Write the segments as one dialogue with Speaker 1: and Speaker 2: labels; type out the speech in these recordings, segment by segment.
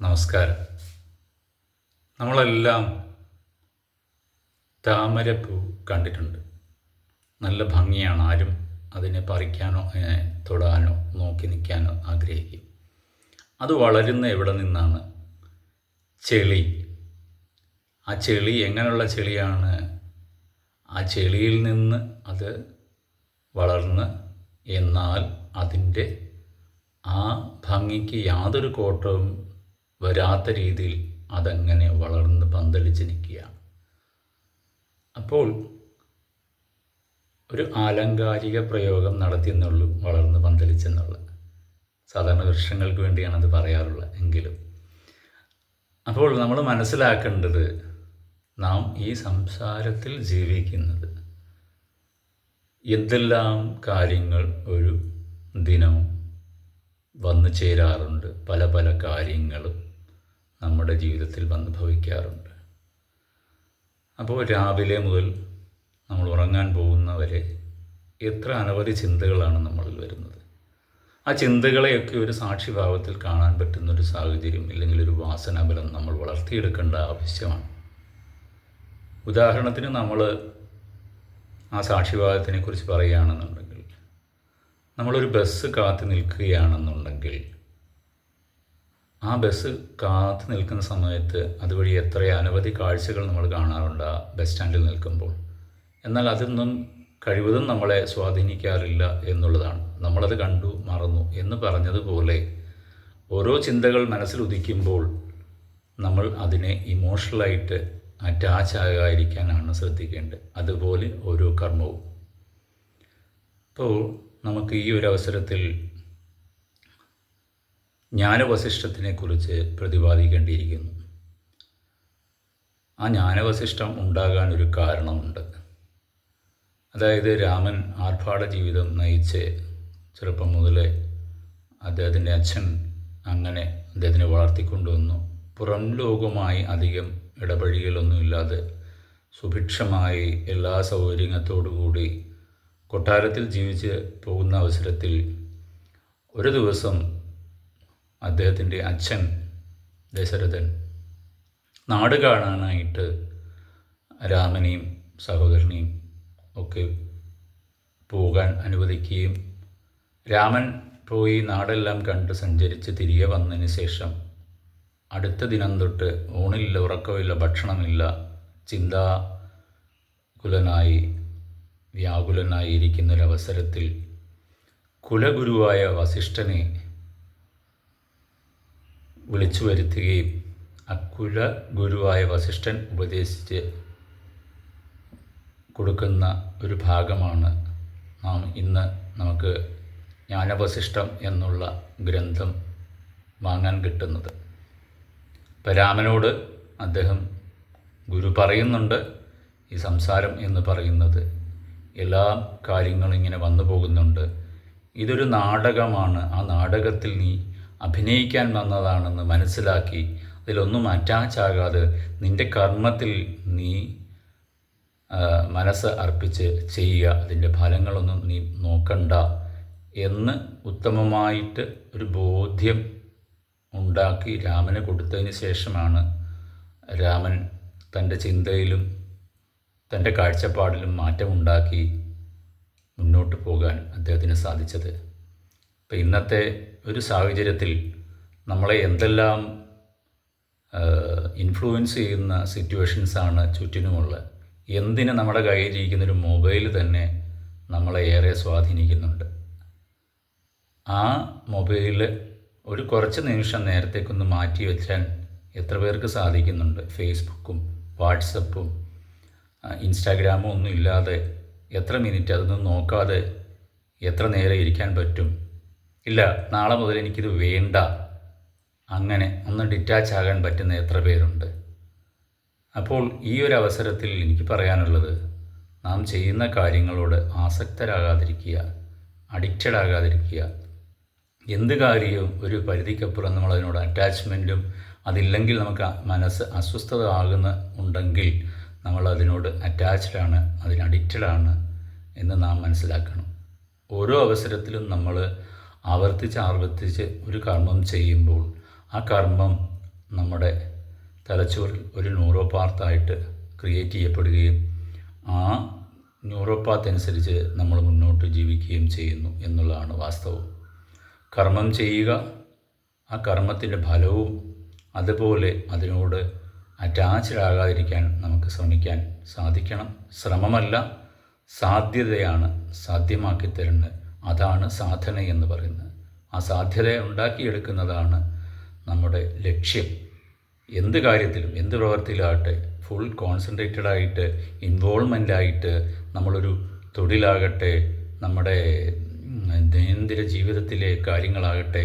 Speaker 1: നമസ്കാരം. നമ്മളെല്ലാം താമരപ്പൂ കണ്ടിട്ടുണ്ട്. നല്ല ഭംഗിയാണ് ആരും അതിനെ പറിക്കാനോ തൊടാനോ നോക്കി നിൽക്കാനോ ആഗ്രഹിക്കും. അത് വളരുന്ന എവിടെ നിന്നാണ്? ചെളി. ആ ചെളി എങ്ങനെയുള്ള ചെളിയാണ്? ആ ചെളിയിൽ നിന്ന് അത് വളർന്ന് എന്നാൽ അതിന്റെ ആ ഭംഗിക്ക് യാതൊരു കോട്ടവും വരാത്ത രീതിയിൽ അതങ്ങനെ വളർന്ന് പന്തലിച്ച് നിൽക്കുകയാണ് അപ്പോൾ ഒരു ആലങ്കാരിക പ്രയോഗം നടത്തിയെന്നുള്ളൂ വളർന്ന് പന്തലിച്ചെന്നുള്ളത്. സാധാരണ വൃക്ഷങ്ങൾക്ക് വേണ്ടിയാണ് അത് പറയാറുള്ളത് എങ്കിലും. അപ്പോൾ നമ്മൾ മനസ്സിലാക്കേണ്ടത് നാം ഈ സംസാരത്തിൽ ജീവിക്കുന്നത് എന്തെല്ലാം കാര്യങ്ങൾ ഒരു ദിനവും വന്നു ചേരാറുണ്ട് പല പല കാര്യങ്ങളും നമ്മുടെ ജീവിതത്തിൽ വന്ന് ഭവിക്കാറുണ്ട്. അപ്പോൾ രാവിലെ മുതൽ നമ്മൾ ഉറങ്ങാൻ പോകുന്നവരെ എത്ര അനവധി ചിന്തകളാണ് നമ്മളിൽ വരുന്നത്. ആ ചിന്തകളെയൊക്കെ ഒരു സാക്ഷിഭാവത്തിൽ കാണാൻ പറ്റുന്ന ഒരു സാഹചര്യം ഇല്ലെങ്കിൽ ഒരു വാസനാബലം നമ്മൾ വളർത്തിയെടുക്കേണ്ട ആവശ്യമാണ്. ഉദാഹരണത്തിന് നമ്മൾ ആ സാക്ഷിഭാവത്തിനെക്കുറിച്ച് പറയുകയാണെന്നുണ്ടെങ്കിൽ നമ്മളൊരു ബസ് കാത്തു നിൽക്കുകയാണെന്നുണ്ടെങ്കിൽ ആ ബസ് കാത്തു നിൽക്കുന്ന സമയത്ത് അതുവഴി എത്ര അനവധി കാഴ്ചകൾ നമ്മൾ കാണാറുണ്ട് ആ ബസ് സ്റ്റാൻഡിൽ നിൽക്കുമ്പോൾ. എന്നാൽ അതൊന്നും കഴിവതും നമ്മളെ സ്വാധീനിക്കാറില്ല എന്നുള്ളതാണ്. നമ്മളത് കണ്ടു മറന്നു എന്ന് പറഞ്ഞതുപോലെ ഓരോ ചിന്തകൾ മനസ്സിൽ ഉദിക്കുമ്പോൾ നമ്മൾ അതിനെ ഇമോഷണലായിട്ട് അറ്റാച്ച് ആകാതിരിക്കാനാണ് ശ്രദ്ധിക്കേണ്ടത്. അതുപോലെ ഓരോ കർമ്മവും. അപ്പോൾ നമുക്ക് ഈ ഒരു അവസരത്തിൽ ജ്ഞാനവശിഷ്ടത്തിനെ കുറിച്ച് പ്രതിപാദിക്കേണ്ടിയിരിക്കുന്നു. ആ ജ്ഞാനവശിഷ്ടം ഉണ്ടാകാൻ ഒരു കാരണമുണ്ട്. അതായത് രാമൻ ആർഭാട ജീവിതം നയിച്ച് ചെറുപ്പം മുതലേ അദ്ദേഹത്തിന്റെ അച്ഛൻ അങ്ങനെ അദ്ദേഹത്തിനെ വളർത്തിക്കൊണ്ടുവന്നു. പുറം ലോകവുമായി അധികം ഇടപഴകലൊന്നുമില്ലാതെ സുഭിക്ഷമായി എല്ലാ സൗകര്യത്തോടുകൂടി കൊട്ടാരത്തിൽ ജീവിച്ച് പോകുന്ന അവസരത്തിൽ ഒരു ദിവസം അദ്ദേഹത്തിന്റെ അച്ഛൻ ദശരഥൻ നാട് കാണാനായിട്ട് രാമനെയും സഹോദരനെയും ഒക്കെ പോകാൻ അനുവദിക്കുകയും രാമൻ പോയി നാടെല്ലാം കണ്ട് സഞ്ചരിച്ച് തിരികെ വന്നതിന് ശേഷം അടുത്ത ദിനം തൊട്ട് ഊണില്ല ഉറക്കമില്ല ഭക്ഷണമില്ല ചിന്താകുലനായി വ്യാകുലനായി ഇരിക്കുന്നൊരവസരത്തിൽ കുലഗുരുവായ വസിഷ്ഠനെ വിളിച്ചു വരുത്തുകയും അക്കുല ഗുരുവായ വസിഷ്ഠൻ ഉപദേശിച്ച് കൊടുക്കുന്ന ഒരു ഭാഗമാണ് നാം ഇന്ന് നമുക്ക് ജ്ഞാനവശിഷ്ടം എന്നുള്ള ഗ്രന്ഥം വാങ്ങാൻ കിട്ടുന്നത്. പരാമനോട് രാമനോട് അദ്ദേഹം ഗുരു പറയുന്നുണ്ട് ഈ സംസാരം എന്ന് പറയുന്നത്. എല്ലാ കാര്യങ്ങളും ഇങ്ങനെ വന്നു പോകുന്നുണ്ട്. ഇതൊരു നാടകമാണ്. ആ നാടകത്തിൽ നീ അഭിനയിക്കാൻ വന്നതാണെന്ന് മനസ്സിലാക്കി അതിലൊന്നും അറ്റാച്ച് ആകാതെ നിന്റെ കർമ്മത്തിൽ നീ മനസ്സ് അർപ്പിച്ച് ചെയ്യുക. അതിന്റെ ഫലങ്ങളൊന്നും നീ നോക്കണ്ട എന്ന് ഉത്തമമായിട്ട് ഒരു ബോധ്യം ഉണ്ടാക്കി രാമന് കൊടുത്തതിന് ശേഷമാണ് രാമൻ തന്റെ ചിന്തയിലും തന്റെ കാഴ്ചപ്പാടിലും മാറ്റമുണ്ടാക്കി മുന്നോട്ട് പോകാൻ അദ്ദേഹത്തിന് സാധിച്ചത്. ഇപ്പം ഇന്നത്തെ ഒരു സാഹചര്യത്തിൽ നമ്മളെ എന്തെല്ലാം ഇൻഫ്ലുവൻസ് ചെയ്യുന്ന സിറ്റുവേഷൻസാണ് ചുറ്റിനുമുള്ളത്. എന്തിന് നമ്മുടെ കയ്യിലിരിക്കുന്നൊരു മൊബൈൽ തന്നെ നമ്മളെ ഏറെ സ്വാധീനിക്കുന്നുണ്ട്. ആ മൊബൈൽ ഒരു കുറച്ച് നിമിഷം നേരത്തേക്കൊന്ന് മാറ്റി വെച്ചാൽ എത്ര പേർക്ക് സാധിക്കുന്നുണ്ട്? ഫേസ്ബുക്കും വാട്സപ്പും ഇൻസ്റ്റാഗ്രാമും ഒന്നും ഇല്ലാതെ എത്ര മിനിറ്റ് അതൊന്നും നോക്കാതെ എത്ര നേരം ഇരിക്കാൻ പറ്റും? ഇല്ല നാളെ മുതൽ എനിക്കിത് വേണ്ട. അങ്ങനെ ഒന്ന് ഡിറ്റാച്ച് ആകാൻ പറ്റുന്ന എത്ര പേരുണ്ട്? അപ്പോൾ ഈ ഒരു അവസരത്തിൽ എനിക്ക് പറയാനുള്ളത് നാം ചെയ്യുന്ന കാര്യങ്ങളോട് ആസക്തരാകാതിരിക്കുക അഡിക്റ്റഡ് ആകാതിരിക്കുക. എന്ത് കാര്യവും ഒരു പരിധിക്കപ്പുറം നമ്മളതിനോട് അറ്റാച്ച്മെന്റും അതില്ലെങ്കിൽ നമുക്ക് മനസ്സ് അസ്വസ്ഥത ആകുന്ന ഉണ്ടെങ്കിൽ നമ്മൾ അതിനോട് അറ്റാച്ച്ഡാണ് അതിന് അഡിക്റ്റഡാണ് എന്ന് നാം മനസ്സിലാക്കണം. ഓരോ അവസരത്തിലും നമ്മൾ ആവർത്തിച്ച് ആവർത്തിച്ച് ഒരു കർമ്മം ചെയ്യുമ്പോൾ ആ കർമ്മം നമ്മുടെ തലച്ചോറിൽ ഒരു ന്യൂറോ പാർത്തായിട്ട് ക്രിയേറ്റ് ചെയ്യപ്പെടുകയും ആ ന്യൂറോ ന്യൂറോപാത്ത് അനുസരിച്ച് നമ്മൾ മുന്നോട്ട് ജീവിക്കുകയും ചെയ്യുന്നു എന്നുള്ളതാണ് വാസ്തവം. കർമ്മം ചെയ്യുക ആ കർമ്മത്തിന്റെ ഫലവും അതുപോലെ അതിനോട് അറ്റാച്ച്ഡ് ആകാതിരിക്കാൻ നമുക്ക് ശ്രമിക്കാൻ സാധിക്കണം. ശ്രമമല്ല സാധ്യതയാണ് സാധ്യമാക്കി തരുന്നത് അതാണ് സാധന എന്ന് പറയുന്നത്. ആ സാധ്യത ഉണ്ടാക്കിയെടുക്കുന്നതാണ് നമ്മുടെ ലക്ഷ്യം. എന്ത് കാര്യത്തിലും എന്ത് പ്രവൃത്തിയിലാകട്ടെ ഫുൾ കോൺസെൻട്രേറ്റഡ് ആയിട്ട് ഇൻവോൾവ്മെന്റ് ആയിട്ട് നമ്മളൊരു തൊഴിലാകട്ടെ നമ്മുടെ ദൈനംദിന ജീവിതത്തിലെ കാര്യങ്ങളാകട്ടെ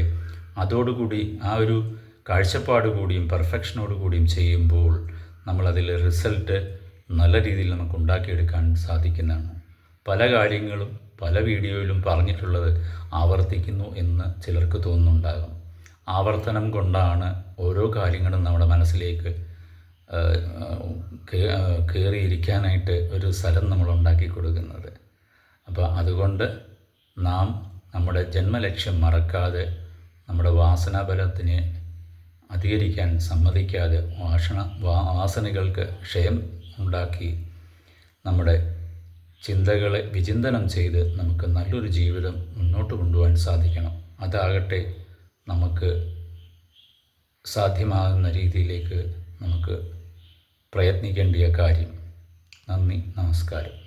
Speaker 1: അതോടുകൂടി ആ ഒരു കാഴ്ചപ്പാട് കൂടിയും പെർഫെക്ഷനോട് കൂടിയും ചെയ്യുമ്പോൾ നമ്മളതിൽ റിസൾട്ട് നല്ല രീതിയിൽ നമുക്ക് ഉണ്ടാക്കിയെടുക്കാൻ സാധിക്കുന്നതാണ്. പല കാര്യങ്ങളും പല വീഡിയോയിലും പറഞ്ഞിട്ടുള്ളത് ആവർത്തിക്കുന്നു എന്ന് ചിലർക്ക് തോന്നുന്നുണ്ടാകും. ആവർത്തനം കൊണ്ടാണ് ഓരോ കാര്യങ്ങളും നമ്മുടെ മനസ്സിലേക്ക് കയറിയിരിക്കാനായിട്ട് ഒരു സ്ഥലം നമ്മൾ ഉണ്ടാക്കി കൊടുക്കുന്നത്. അപ്പോൾ അതുകൊണ്ട് നാം നമ്മുടെ ജന്മലക്ഷ്യം മറക്കാതെ നമ്മുടെ വാസനാബലത്തിന് അധികരിക്കാൻ സമ്മതിക്കാതെ വാസന വാസനകൾക്ക് ക്ഷയം ഉണ്ടാക്കി നമ്മുടെ ചിന്തകളെ വിചിന്തനം ചെയ്ത് നമുക്ക് നല്ലൊരു ജീവിതം മുന്നോട്ട് കൊണ്ടുപോകാൻ സാധിക്കണം. അതാകട്ടെ നമുക്ക് സാധ്യമാകുന്ന രീതിയിലേക്ക് നമുക്ക് പ്രയത്നിക്കേണ്ടിയ കാര്യം. നന്ദി നമസ്കാരം.